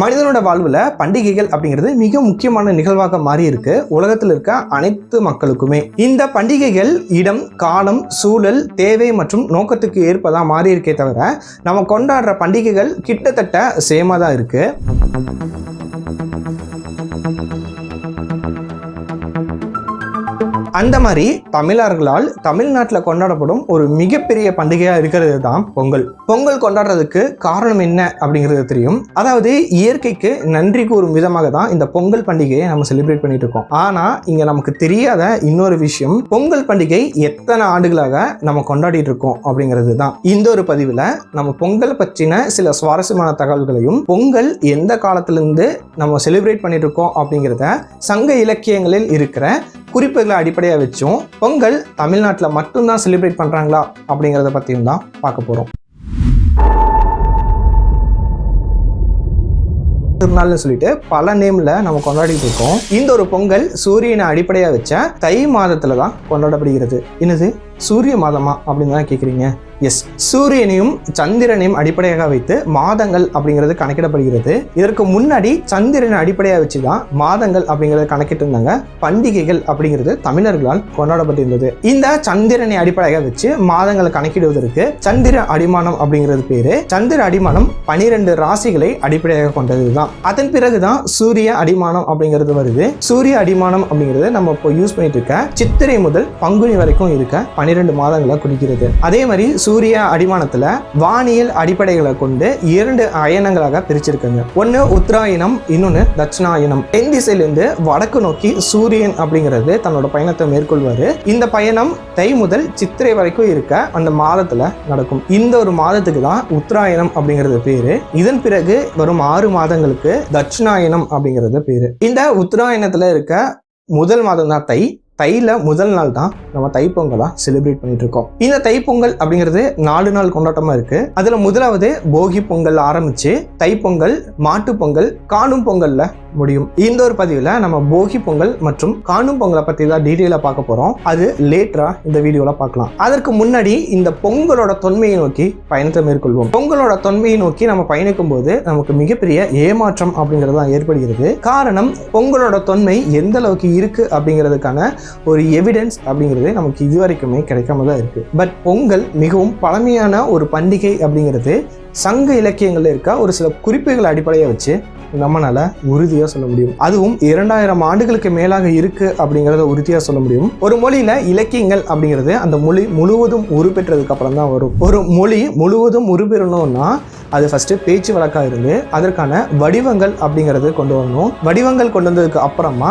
மனிதனோட வாழ்வில் பண்டிகைகள் அப்படிங்கிறது மிக முக்கியமான நிகழ்வாக மாறி இருக்கு உலகத்தில் இருக்க அனைத்து மக்களுக்குமே. இந்த பண்டிகைகள் இடம் காலம் சூழல் தேவை மற்றும் நோக்கத்துக்கு ஏற்பதான் மாறி இருக்கே தவிர நம்ம கொண்டாடுற பண்டிகைகள் கிட்டத்தட்ட சேமாக தான் இருக்குது அந்த மாதிரி தமிழர்களால் தமிழ்நாட்டில் கொண்டாடப்படும் ஒரு மிகப்பெரிய பண்டிகையாக இருக்கிறது தான் பொங்கல். பொங்கல் கொண்டாடுறதுக்கு காரணம் என்ன அப்படிங்கிறது தெரியும். அதாவது இயற்கைக்கு நன்றி கூறும் விதமாக தான் இந்த பொங்கல் பண்டிகையை நம்ம செலிப்ரேட் பண்ணிட்டு இருக்கோம். ஆனால் இங்கே நமக்கு தெரியாத இன்னொரு விஷயம் பொங்கல் பண்டிகை எத்தனை ஆண்டுகளாக நம்ம கொண்டாடிட்டு இருக்கோம் அப்படிங்கிறது தான். இந்த ஒரு பதிவில் நம்ம பொங்கல் பற்றின சில சுவாரஸ்யமான தகவல்களையும் பொங்கல் எந்த காலத்திலிருந்து நம்ம செலிப்ரேட் பண்ணிட்டு இருக்கோம் அப்படிங்கிறத சங்க இலக்கியங்களில் இருக்கிற குறிப்புகளை அடிப்படையாக வச்சும் பொங்கல் தமிழ்நாட்டில் மட்டும்தான் செலிப்ரேட் பண்ணுறாங்களா அப்படிங்கிறத பற்றியும் தான் பார்க்க போகிறோம் திருநாள்னு சொல்லிட்டு பல நேம்ல நம்ம கொண்டாடிட்டு இருக்கோம். இந்த ஒரு பொங்கல் சூரியனை அடிப்படையாக வச்ச தை மாதத்துல தான் கொண்டாடப்படுகிறது. என்னது? சூரிய மாதமா அப்படின்னு தான் கேட்குறீங்க எஸ் சூரியனையும் சந்திரனையும் அடிப்படையாக வைத்து மாதங்கள் அப்படிங்கிறது கணக்கிடப்படுகிறது. இதற்கு முன்னாடி சந்திரனை அடிப்படையாக வச்சு தான் மாதங்கள் அப்படிங்கிறத கணக்கிட்டு இருந்தாங்க பண்டிகைகள் அப்படிங்கிறது தமிழர்களால் கொண்டாடப்பட்டிருந்தது. இந்த சந்திரனை அடிப்படையாக வச்சு மாதங்களை கணக்கிடுவதற்கு சந்திர அடிமானம் அப்படிங்கிறது பேரு. சந்திர அடிமானம் பனிரெண்டு ராசிகளை அடிப்படையாக கொண்டது தான் அதன் பிறகுதான் சூரிய அடிமானம் அப்படிங்கிறது வருது. சூரிய அடிமானம் அப்படிங்கிறது நம்ம இப்போ யூஸ் பண்ணிட்டு இருக்க சித்திரை முதல் பங்குனி வரைக்கும் இருக்க பனிரெண்டு மாதங்களை குறிக்கிறது அதே மாதிரி சூரிய அடிமானத்துல வானியல் அடிப்படைகளை கொண்டு இரண்டு அயனங்களாக பிரிச்சிருக்காங்க. ஒன்னு உத்தராயணம் இன்னொன்னு தட்சிணாயனம் தென் திசையிலிருந்து வடக்கு நோக்கி சூரியன் அப்படிங்கிறது தன்னோட பயணத்தை மேற்கொள்வாரு. இந்த பயணம் தை முதல் சித்திரை வரைக்கும் இருக்க அந்த மாதத்துல நடக்கும். இந்த ஒரு மாதத்துக்கு தான் உத்தராயணம் அப்படிங்கிறது பேரு. இதன் பிறகு வரும் ஆறு மாதங்களுக்கு தட்சிணாயனம் அப்படிங்கிறது பேரு. இந்த உத்தராயணத்துல இருக்க முதல் மாதம் தான் தை. தையில முதல் நாள் தான் நம்ம தைப்பொங்கலாக செலிப்ரேட் பண்ணிட்டு இருக்கோம் இந்த தைப்பொங்கல் அப்படிங்கிறது நாலு நாள் கொண்டாட்டமா இருக்கு. அதுல முதலாவது போகி பொங்கல் ஆரம்பிச்சு தைப்பொங்கல் மாட்டு பொங்கல் காணும் பொங்கல்ல முடியும். இந்த ஒரு பதிவில் நம்ம போகி பொங்கல் மற்றும் காணும் பொங்கலை பற்றி தான் டீட்டெயிலாக பார்க்க போகிறோம் அது லேட்டராக இந்த வீடியோவில் பார்க்கலாம். அதற்கு முன்னாடி இந்த பொங்கலோட தொன்மையை நோக்கி பயணத்தை மேற்கொள்வோம். பொங்கலோட தொன்மையை நோக்கி நம்ம பயணிக்கும் போது நமக்கு மிகப்பெரிய ஏமாற்றம் அப்படிங்கிறது தான் ஏற்படுகிறது. காரணம் பொங்கலோட தொன்மை எந்த அளவுக்கு இருக்கு அப்படிங்கிறதுக்கான ஒரு எவிடன்ஸ் அப்படிங்கிறது நமக்கு இதுவரைக்குமே கிடைக்காம தான் இருக்குது பட் பொங்கல் மிகவும் பழமையான ஒரு பண்டிகை அப்படிங்கிறது சங்க இலக்கியங்களில் இருக்க? ஒரு சில குறிப்புகளை அடிப்படையாக வச்சு நம்மளால உறுதியாக சொல்ல முடியும். அதுவும் இரண்டாயிரம் ஆண்டுகளுக்கு மேலாக இருக்கு அப்படிங்கிறத உறுதியாக சொல்ல முடியும். ஒரு மொழியில் இலக்கியங்கள் அப்படிங்கிறது அந்த மொழி முழுவதும் உருப்பெற்றதுக்கு அப்புறம் தான் வரும். ஒரு மொழி முழுவதும் உருப்பெறணும்னா அது ஃபஸ்ட்டு பேச்சு வழக்காக இருந்து அதற்கான வடிவங்கள் அப்படிங்கிறது கொண்டு வரணும். வடிவங்கள் கொண்டு வந்ததுக்கு அப்புறமா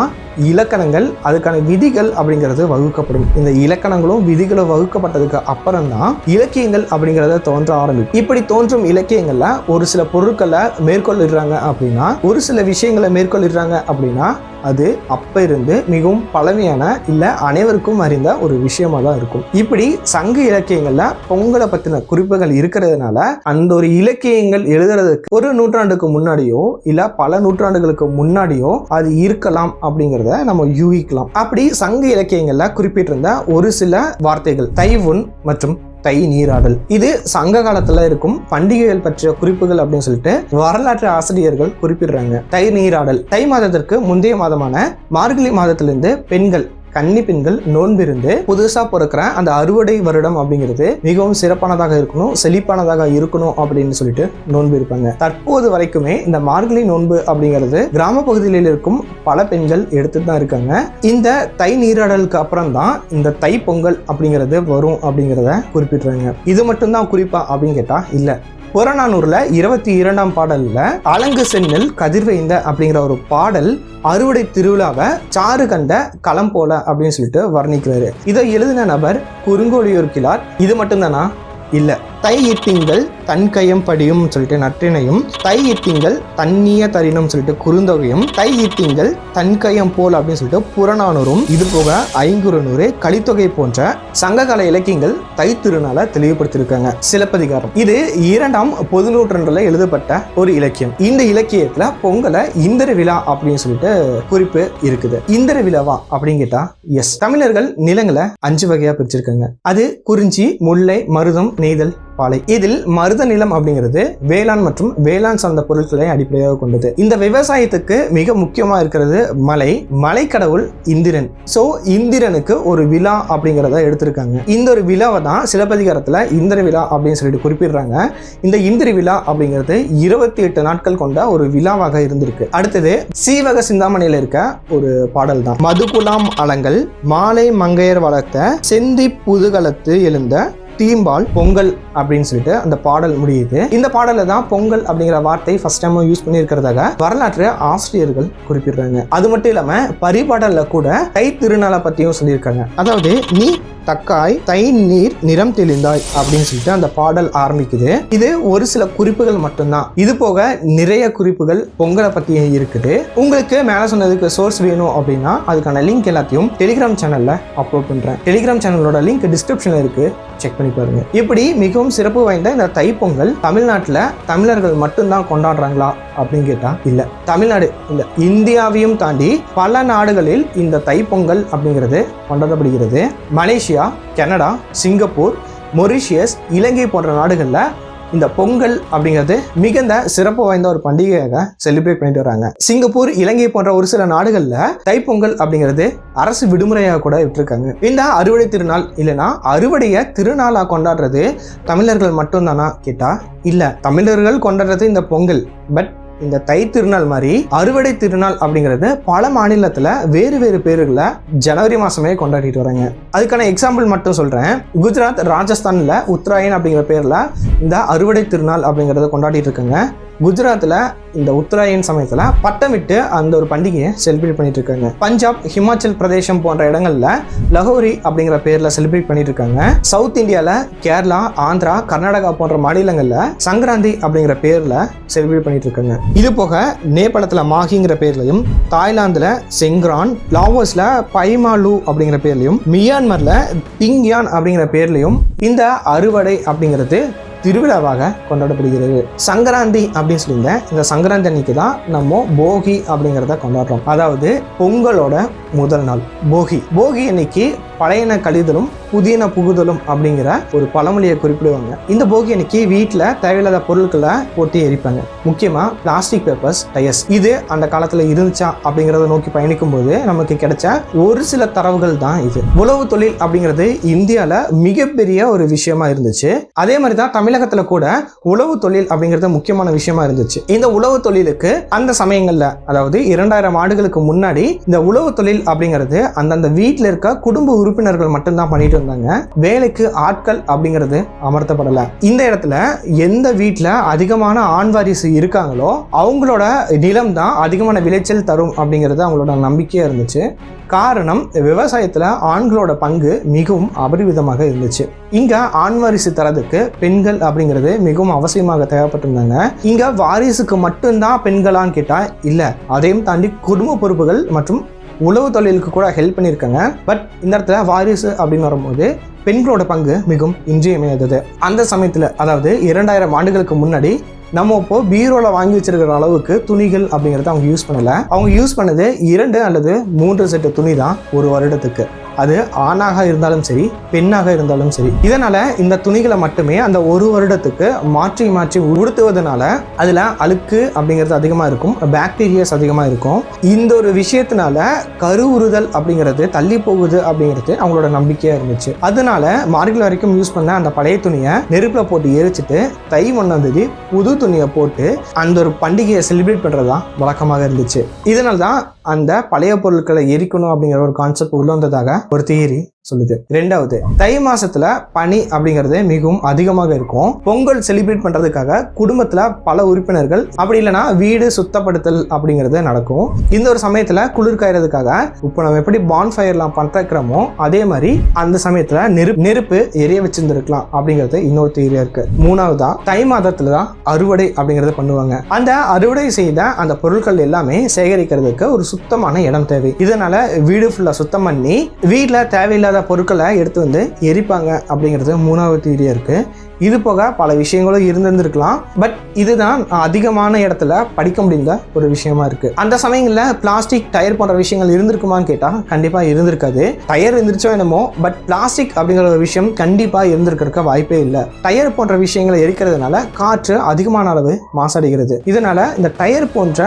இலக்கணங்கள் அதுக்கான விதிகள் அப்படிங்கிறது வகுக்கப்படும். இந்த இலக்கணங்களும் விதிகளும் வகுக்கப்பட்டதுக்கு அப்புறம் தான் இலக்கியங்கள் அப்படிங்கிறத தோன்ற ஆரம்பிக்கும். இப்படி தோன்றும் இலக்கியங்களில் ஒரு சில பொருட்களை மேற்கொள்ளிடுறாங்க அப்படின்னா ஒரு சில விஷயங்களை மேற்கொள்ளிடுறாங்க அப்படின்னா அது அப்போ இருந்து மிகவும் பழமையான இல்லை அனைவருக்கும் அறிந்த ஒரு விஷயமா தான் இருக்கும். இப்படி சங்க இலக்கியங்களில் பொங்கலை பற்றின குறிப்புகள் இருக்கிறதுனால அந்த ஒரு இலக்கியங்கள் எழுதுறதுக்கு ஒரு நூற்றாண்டுக்கு முன்னாடியோ இல்லை பல நூற்றாண்டுகளுக்கு முன்னாடியோ அது இருக்கலாம் அப்படிங்கிறத நம்ம யூகிக்கலாம். அப்படி சங்க இலக்கியங்களில் குறிப்பிட்டிருந்த ஒரு சில வார்த்தைகள் தைவுன் மற்றும் தை நீராடல். இது சங்க காலத்துல இருக்கும் பண்டிகைகள் பற்றிய குறிப்புகள் அப்படின்னு சொல்லிட்டு வரலாற்று ஆசிரியர்கள் குறிப்பிடுறாங்க. தை நீராடல். தை மாதத்திற்கு முந்தைய மாதமான மார்கழி மாதத்திலிருந்து பெண்கள் கன்னி பெண்கள் நோன்பிருந்து புதுசாக பிறக்கிற அந்த அறுவடை வருடம் அப்படிங்கிறது மிகவும் சிறப்பானதாக இருக்கணும் செழிப்பானதாக இருக்கணும் அப்படின்னு சொல்லிட்டு நோன்பு இருப்பாங்க. தற்போது வரைக்குமே இந்த மார்கழி நோன்பு அப்படிங்கிறது கிராம பகுதிகளில் இருக்கும் பல பெண்கள் எடுத்துட்டு தான் இருக்காங்க. இந்த தை நீராடலுக்கு அப்புறம் தான் இந்த தை பொங்கல் அப்படிங்கிறது வரும் அப்படிங்கிறத குறிப்பிடுறாங்க. இது மட்டும்தான் குறிப்பா அப்படின்னு கேட்டா இல்லை. புறநானூரில் இருபத்தி இரண்டாம் பாடலில் அலங்கு சென்னல் கதிர்வைந்த அப்படிங்கிற ஒரு பாடல் அறுவடை திருவிழாவை சாறு கண்ட களம் போல அப்படின்னு சொல்லிட்டு வர்ணிக்கிறாரு. இதை எழுதின நபர் குறுங்கோழியூர் கிளார் இது மட்டும்தானா? இல்லை. தை இட்டிங்கள் தன் கையம் படியும் சொல்லிட்டு நற்றினையும். தை இட்டிங்கள் தன்னிய தரினும் சொல்லிட்டு குறுந்தொகையும். தை இட்டிங்கள் தன் கையம் போல் அப்படின்னு சொல்லிட்டு புறநானூறும். இது போக ஐங்குறுநூறு கலித்தொகை போன்ற சங்ககால இலக்கியங்கள் தை திருநாளை தெளிவுபடுத்தியிருக்காங்க. சிலப்பதிகாரம். இது இரண்டாம் பொது நூற்றாண்டுல எழுதப்பட்ட ஒரு இலக்கியம். இந்த இலக்கியத்துல பொங்கலை இந்திர விழா அப்படின்னு சொல்லிட்டு குறிப்பு இருக்குது. இந்திர விழாவா அப்படின்னு கேட்டா எஸ் தமிழர்கள் நிலங்களை அஞ்சு வகையா பிரிச்சிருக்காங்க. அது குறிஞ்சி முல்லை மருதம் நெய்தல் பாலை. இதில் மருத நிலம் அப்படிங்கிறது வேளாண் மற்றும் வேளாண் சார்ந்த பொருட்களை அடிப்படையாக கொண்டது. இந்த விவசாயத்துக்கு மிக முக்கியமா இருக்கிறது மலை மலைக்கடவுள் இந்திரன். சோ இந்திரனுக்கு ஒரு விழா அப்படிங்கிறத எடுத்திருக்காங்க. இந்த ஒரு விழாவை தான் சிலப்பதிகாரத்துல இந்திர விழா அப்படின்னு சொல்லிட்டு குறிப்பிடுறாங்க. இந்த இந்திர விழா அப்படிங்கிறது இருபத்தி எட்டு நாட்கள் கொண்ட ஒரு விழாவாக இருந்திருக்கு. அடுத்தது சீவக சிந்தாமணியில இருக்க ஒரு பாடல் தான். மதுகுலாம் அலங்கள் மாலை மங்கையர் வளர்த்த செந்தி புதுகலத்து எழுந்த தீம்பால் பொங்கல் அப்படின்னு சொல்லிட்டு அந்த பாடல் முடியுது. இந்த பாடல தான் பொங்கல் அப்படிங்கிற வார்த்தை ஃபர்ஸ்ட் டைம் யூஸ் பண்ணியிருக்கிறதாக வரலாற்று ஆசிரியர்கள் குறிப்பிடுறாங்க. அது மட்டும் இல்லாமல் பரிபாடலில் கூட தை திருநாளை பற்றியும் சொல்லியிருக்காங்க. அதாவது நீ தக்காய் தை நீர் நிறம் தெளிந்தாய் அப்படின்னு சொல்லிட்டு அந்த பாடல் ஆரம்பிக்குது. இது ஒரு சில குறிப்புகள் மட்டும்தான். இது போக நிறைய குறிப்புகள் பொங்கலை பத்தி இருக்குது. உங்களுக்கு மேல சொன்னதுக்கு சோர்ஸ் வேணும் அப்படின்னா அதுக்கான லிங்க் எல்லாத்தையும் டெலிகிராம் சேனல்ல அப்லோட் பண்றேன். டெலிகிராம் சேனலோட லிங்க் டிஸ்கிரிப்ஷன்ல இருக்கு. செக் பண்ணி பாருங்க. இப்படி மிகவும் சிறப்பு வாய்ந்த இந்த தைப்பொங்கல் தமிழ்நாட்டில் தமிழர்கள் மட்டும்தான் கொண்டாடுறாங்களா? அப்படின்னு கேட்டால் இல்லை. தமிழ்நாடு இல்லை. இந்தியாவையும் தாண்டி பல நாடுகளில் இந்த தைப்பொங்கல் அப்படிங்கிறது கொண்டாடப்படுகிறது. Malaysia Canada Singapore Mauritius Ilangai போன்ற நாடுகளில் இந்த பொங்கல் அப்படிங்கிறது மிகுந்த சிறப்பு வாய்ந்த ஒரு பண்டிகையாக செலிப்ரேட் பண்ணிட்டு வராங்க. சிங்கப்பூர் இலங்கை போன்ற ஒரு சில நாடுகளில் தைப்பொங்கல் அப்படிங்கிறது அரசு விடுமுறையாக கூட விட்டுருக்காங்க. இந்த அறுவடை திருநாள் இல்லைன்னா அறுவடையை திருநாளாக கொண்டாடுறது தமிழர்கள் மட்டும்தானா கேட்டால் இல்லை. தமிழர்கள் கொண்டாடுறது இந்த பொங்கல் பட் இந்த தை திருநாள் மாதிரி அறுவடை திருநாள் அப்படிங்கிறது பல மாநிலத்தில் வேறு வேறு பேர்களை ஜனவரி மாதமே கொண்டாடிட்டு வராங்க அதுக்கான எக்ஸாம்பிள் மட்டும் சொல்கிறேன் குஜராத் ராஜஸ்தானில் உத்தராயன் அப்படிங்கிற பேரில் இந்த அறுவடை திருநாள் அப்படிங்கிறத கொண்டாடிட்டு இருக்காங்க. குஜராத்தில் இந்த உத்தராயன் சமயத்தில் பட்டமிட்டு அந்த ஒரு பண்டிகையை செலிப்ரேட் பண்ணிட்டு இருக்காங்க பஞ்சாப் ஹிமாச்சல் பிரதேசம் போன்ற இடங்களில் லஹோரி அப்படிங்கிற பேரில் செலிப்ரேட் பண்ணிட்டு இருக்காங்க சவுத் இந்தியாவில் கேரளா ஆந்திரா கர்நாடகா போன்ற மாநிலங்களில் சங்கராந்தி அப்படிங்கிற பேரில் செலிப்ரேட் பண்ணிட்டு இருக்காங்க இது போக நேபாளத்தில் மாஹிங்கிற பேர்லையும் தாய்லாந்தில் செங்ரான் லாவோஸில் பைமாலு அப்படிங்கிற பேர்லையும் மியான்மரில் பிங்யான் அப்படிங்கிற பேர்லையும் இந்த அறுவடை அப்படிங்கிறது திருவிழாவாக கொண்டாடப்படுகிறது. சங்கராந்தி அப்படின்னு சொல்லியிருந்தேன் இந்த சங்கராந்தி அன்னைக்கு தான் நம்ம போகி அப்படிங்கிறத கொண்டாடுறோம். அதாவது பொங்கலோட முதல் நாள் போகி. போகி அன்னைக்கு பழையன கழிதலும் புதின புகுதலும் அப்படிங்கிற ஒரு பழமொழியை குறிப்பிடுவாங்க. இந்த போகி அன்னைக்கு வீட்டில் தேவையில்லாத பொருட்களை போட்டு எரிப்பாங்க. முக்கியமாக பிளாஸ்டிக் பேப்பர்ஸ் டயர்ஸ் இது அந்த காலத்தில் இருந்துச்சா அப்படிங்கிறத நோக்கி பயணிக்கும் போது நமக்கு கிடைச்ச ஒரு சில தரவுகள் தான் இது. உழவு தொழில் அப்படிங்கிறது இந்தியாவில் மிகப்பெரிய ஒரு விஷயமா இருந்துச்சு. அதே மாதிரி தான் தமிழகத்தில் கூட உழவு தொழில் அப்படிங்கிறது முக்கியமான விஷயமா இருந்துச்சு. இந்த உழவு தொழிலுக்கு அந்த சமயங்களில் அதாவது இரண்டாயிரம் ஆண்டுகளுக்கு முன்னாடி இந்த உழவு தொழில் அப்படிங்கிறது அந்தந்த வீட்டில் இருக்க குடும்ப உறுப்பினர்கள் மட்டும்தான் பண்ணிட்டு இருந்தாங்க வேலைக்கு ஆட்கள் அப்படிங்கிறது அமர்த்தப்படலை. இந்த இடத்துல எந்த வீட்டில் அதிகமான ஆண் வாரிசு இருக்காங்களோ அவங்களோட நிலம் தான் அதிகமான விளைச்சல் தரும் அப்படிங்கிறது அவங்களோட நம்பிக்கையாக இருந்துச்சு. காரணம் விவசாயத்தில் ஆண்களோட பங்கு மிகவும் அபரிவிதமாக இருந்துச்சு. இங்கே ஆண் வாரிசு தரதுக்கு பெண்கள் அப்படிங்கிறது மிகவும் அவசியமாக தேவைப்பட்டிருந்தாங்க. இங்கே வாரிசுக்கு மட்டும்தான் பெண்களான்னு கேட்டால் இல்லை. அதையும் தாண்டி குடும்ப பொறுப்புகள் மற்றும் உழவு தொழிலுக்கு கூட ஹெல்ப் பண்ணியிருக்காங்க. பட் இந்த இடத்துல வாரிசு அப்படின்னு வரும்போது பெண்களோட பங்கு மிகவும் இன்றியமையாதது. அந்த சமயத்தில் அதாவது இரண்டாயிரம் ஆண்டுகளுக்கு முன்னாடி நம்ம இப்போ பீரோவில் வாங்கி வச்சிருக்கிற அளவுக்கு துணிகள் அப்படிங்கிறத அவங்க யூஸ் பண்ணலை. அவங்க யூஸ் பண்ணது இரண்டு அல்லது மூன்று செட்டு துணி தான் ஒரு வருடத்துக்கு. அது ஆணாக இருந்தாலும் சரி பெண்ணாக இருந்தாலும் சரி. இதனால இந்த துணிகளை மட்டுமே அந்த ஒரு வருடத்துக்கு மாற்றி மாற்றி உடுத்துவதனால அதுல அழுக்கு அப்படிங்கிறது அதிகமா இருக்கும் பாக்டீரியாஸ் அதிகமா இருக்கும். இந்த ஒரு விஷயத்தினால கருவுறுதல் அப்படிங்கிறது தள்ளி போகுது அப்படிங்கிறது அவங்களோட நம்பிக்கையா இருந்துச்சு. அதனால மார்கழி வரைக்கும் யூஸ் பண்ண அந்த பழைய துணியை நெருப்புல போட்டு எரிச்சிட்டு தை ஒன்றாம் தேதி புது துணியை போட்டு அந்த ஒரு பண்டிகையை செலிப்ரேட் பண்றதா வழக்கமாக இருந்துச்சு. இதனால தான் அந்த பழைய பொருட்களை எரிக்கணும் அப்படிங்கிற ஒரு கான்செப்ட் உள்ள வந்ததாக ஒரு தியரி சொல்லுது. ரெண்டாவது தை மாசத்துல பனி அப்படிங்கிறது மிகவும் அதிகமாக இருக்கும். பொங்கல் செலிப்ரேட் பண்றதுக்காக குடும்பத்துல பல உறுப்பினர்கள் அப்படி இல்லைன்னா வீடு சுத்தப்படுத்தல் அப்படிங்கிறது நடக்கும். இந்த ஒரு சமயத்துல குளிர் காயறதுக்காக இப்போ நம்ம எப்படி பான்ஃபயர்லாம் ஃபயர்லாம் அதே மாதிரி அந்த சமயத்துல நெருப்பு நெருப்பு எரிய வச்சிருந்திருக்கலாம் அப்படிங்கிறது இன்னொரு தீரியா இருக்கு. மூணாவதா தை மாதத்துல தான் அறுவடை அப்படிங்கறத பண்ணுவாங்க. அந்த அறுவடை செய்த அந்த பொருட்கள் எல்லாமே சேகரிக்கிறதுக்கு ஒரு சுத்தமான இடம் தேவை. இதனால வீடு ஃபுல்லா சுத்தம் பண்ணி வீட்டில் தேவையில்லாத பொருட்களை எடுத்து வந்து எரிப்பாங்க அப்படிங்கிறது மூணாவது தீரியாக இருக்கு. இது போக பல விஷயங்களும் இருந்திருந்திருக்கலாம். பட் இதுதான் அதிகமான இடத்துல படிக்க முடிந்த ஒரு விஷயமா இருக்கு. அந்த சமயங்களில் பிளாஸ்டிக் டயர் போன்ற விஷயங்கள் இருந்திருக்குமான்னு கேட்டால் கண்டிப்பாக இருந்திருக்காது. டயர் இருந்துச்சோ என்னமோ பட் பிளாஸ்டிக் அப்படிங்கிற ஒரு விஷயம் கண்டிப்பாக இருந்திருக்கிறதுக்கு வாய்ப்பே இல்லை. டயர் போன்ற விஷயங்களை எரிக்கிறதுனால காற்று அதிகமான அளவு மாசடைகிறது. இதனால இந்த டயர் போன்ற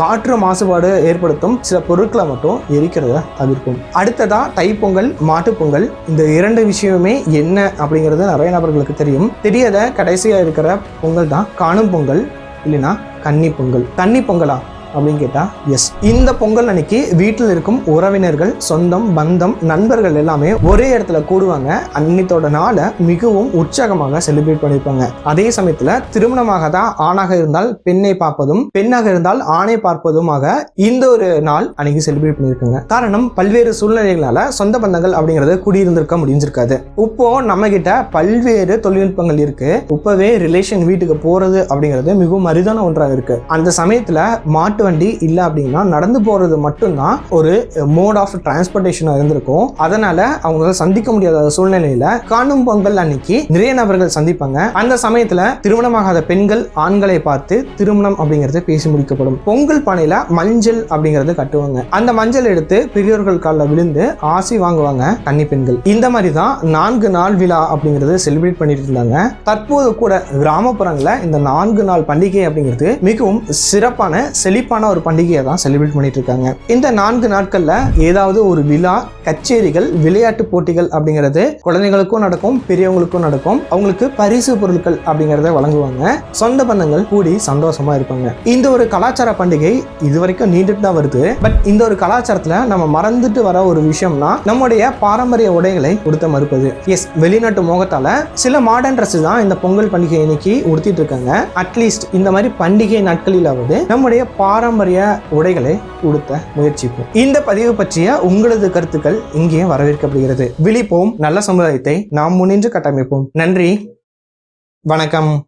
காற்று மாசுபாடு ஏற்படுத்தும் சில பொருட்களை மட்டும் எரிக்கிறத தவிர்க்கும். அடுத்ததா தைப்பொங்கல் மாட்டுப்பொங்கல் இந்த இரண்டு விஷயமுமே என்ன அப்படிங்கிறது நிறைய நபர்களுக்கு தெரியும். தெரியாத கடைசியாக இருக்கிற பொங்கல் தான் காணும் பொங்கல் இல்லைன்னா கன்னி பொங்கல். கன்னி பொங்கலா? அப்படின்னு கேட்டா எஸ் இந்த பொங்கல் அன்னைக்கு வீட்டில் இருக்கும் உறவினர்கள் சொந்தம் பந்தம் நண்பர்கள் எல்லாமே ஒரே இடத்துல கூடுவாங்க. அன்னைத்தோட நாளை மிகவும் உற்சாகமாக செலிப்ரேட் பண்ணியிருப்பாங்க அதே சமயத்துல திருமணமாக தான் ஆணாக இருந்தால் பெண்ணை பார்ப்பதும் பெண்ணாக இருந்தால் ஆணை பார்ப்பதுமாக இந்த ஒரு நாள் அன்னைக்கு செலிப்ரேட் பண்ணியிருக்காங்க. காரணம் பல்வேறு சூழ்நிலைகளால சொந்த பந்தங்கள் அப்படிங்கறது குடியிருந்திருக்க முடிஞ்சிருக்காது. இப்போ நம்ம கிட்ட பல்வேறு தொழில்நுட்பங்கள் இருக்கு. இப்பவே ரிலேஷன் வீட்டுக்கு போறது அப்படிங்கிறது மிகவும் அரிதான ஒன்றாக இருக்கு. அந்த சமயத்துல மாட்டு வண்டி இல்லை அப்படின்னா நடந்து போறது மட்டும்தான் ஒரு மோட் ஆஃப் டிரான்ஸ்போர்ட்டேஷனாக இருந்திருக்கும். அதனால அவங்களால சந்திக்க முடியாத சூழ்நிலையில காணும் பொங்கல் அன்னைக்கு நிறைய நபர்கள் சந்திப்பாங்க. அந்த சமயத்துல திருமணமாகாத பெண்கள் ஆண்களை பார்த்து திருமணம் அப்படிங்கிறது பேசி முடிக்கப்படும். பொங்கல் பானையில மஞ்சள் அப்படிங்கிறது கட்டுவாங்க. அந்த மஞ்சள் எடுத்து பெரியோர்கள் காலில் விழுந்து ஆசி வாங்குவாங்க கன்னி பெண்கள். இந்த மாதிரி தான் நான்கு நாள் விழா அப்படிங்கிறது செலிப்ரேட் பண்ணிட்டு இருந்தாங்க. தற்போது கூட கிராமப்புறங்களில் இந்த நான்கு நாள் பண்டிகை அப்படிங்கிறது மிகவும் சிறப்பான செழிப்பான ஒரு பண்டிகையை தான் செலிப்ரேட் பண்ணிட்டு இருக்காங்க இந்த நான்கு நாட்கள்ல ஏதாவது ஒரு விழா கச்சேரிகள் விளையாட்டு போட்டிகள் அப்படிங்கிறது குழந்தைகளுக்கும் நடக்கும் பெரியவங்களுக்கும் நடக்கும். அவங்களுக்கு பரிசு பொருட்கள் அப்படிங்கிறத வழங்குவாங்க. சொந்த பந்தங்கள் கூடி சந்தோஷமா இருப்பாங்க. இந்த ஒரு கலாச்சார பண்டிகை இது வரைக்கும் நீண்டுட்டு தான் வருது. பட் இந்த ஒரு கலாச்சாரத்துல நம்ம மறந்துட்டு வர ஒரு விஷயம்னா நம்முடைய பாரம்பரிய உடைகளை உடுத்த மறுப்பது. எஸ் வெளிநாட்டு மோகத்தால சில மாடர்ன் ட்ரெஸ் தான் இந்த பொங்கல் பண்டிகை இன்னைக்கு உடுத்திட்டு இருக்காங்க. அட்லீஸ்ட் இந்த மாதிரி பண்டிகை நாட்களிலாவது நம்முடைய பாரம்பரிய உடைகளை உடுத்த முயற்சிப்போம். இந்த பதிவு பற்றிய உங்களது கருத்துக்கள் இங்கே வரவேற்கப்படுகிறது. விழிப்போம். நல்ல சமுதாயத்தை நாம் முன்னின்று கட்டமைப்போம். நன்றி. வணக்கம்.